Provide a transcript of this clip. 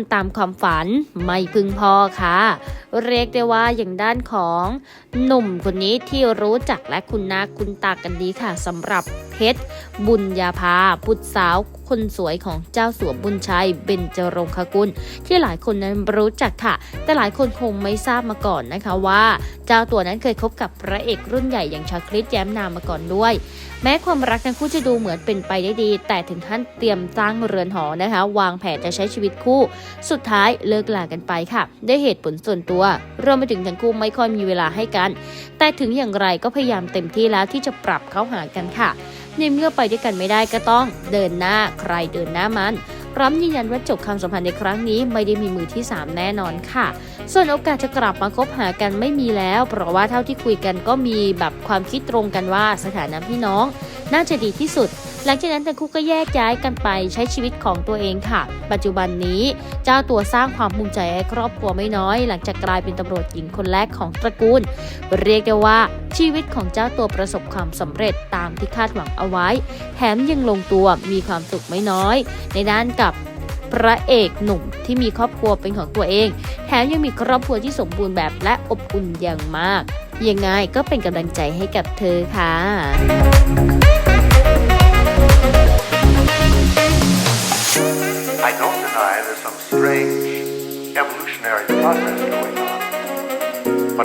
ำตามความฝันไม่พึงพอค่ะ เรียกได้ว่าอย่างด้านของหนุ่มคนนี้ที่รู้จักและคุณนาคุณตากันดีค่ะสำหรับเพชรบุญญาภาบุตรสาว คนสวยของเจ้าสัวบุญชัยเบญจรงคกุล ที่หลายคนนั้นรู้จักค่ะ แต่หลายคนคงไม่ทราบมาก่อนนะคะว่า เจ้าตัวนั้นเคยคบกับพระเอกรุ่นใหญ่อย่างชาคริสแย้มนามมาก่อนด้วย แม้ความรักทั้งคู่จะดูเหมือนเป็นไปได้ดี แต่ถึงขั้นเตรียมสร้างเรือนหอนะคะ วางแผนจะใช้ชีวิตคู่ สุดท้ายเลิกลากันไปค่ะด้วยเหตุผลส่วนตัวรวมไปถึงทั้งคู่ไม่ค่อยมีเวลาให้กัน แต่ถึงอย่างไรก็พยายามเต็มที่แล้วที่จะปรับเข้าหากันค่ะ ในเมื่อไปด้วยกันไม่ได้ก็ต้องเดินหน้าใครเดินหน้ามันรัมยืนยันว่าจบความสัมพันธ์ในครั้งนี้ไม่ได้มีมือที่ 3 แน่นอนค่ะ ส่วนโอกาสจะกลับมาคบหากันไม่มีแล้ว เพราะว่าเท่าที่คุยกันก็มีแบบความคิดตรงกันว่าสถานะพี่น้อง น่าจะดีที่สุด หลังจากนั้นทั้งคู่ก็แยกย้ายกันไปใช้ชีวิตของตัวเองค่ะ ปัจจุบันนี้เจ้าตัวสร้างความภูมิใจให้ครอบครัวไม่น้อย หลังจากกลายเป็นตำรวจหญิงคนแรกของตระกูล เรียกได้ว่าชีวิตของเจ้าตัวประสบความสำเร็จตามที่คาดหวังเอาไว้ แถมยังลงตัวมีความสุขไม่น้อย ในด้านกับพระเอกหนุ่มที่มีครอบครัวเป็นของตัวเอง แถมยังมีครอบครัวที่สมบูรณ์แบบและอบอุ่นอย่างมาก ยังไงก็เป็นกำลังใจให้กับเธอค่ะ I don't deny there's some strange evolutionary process going on.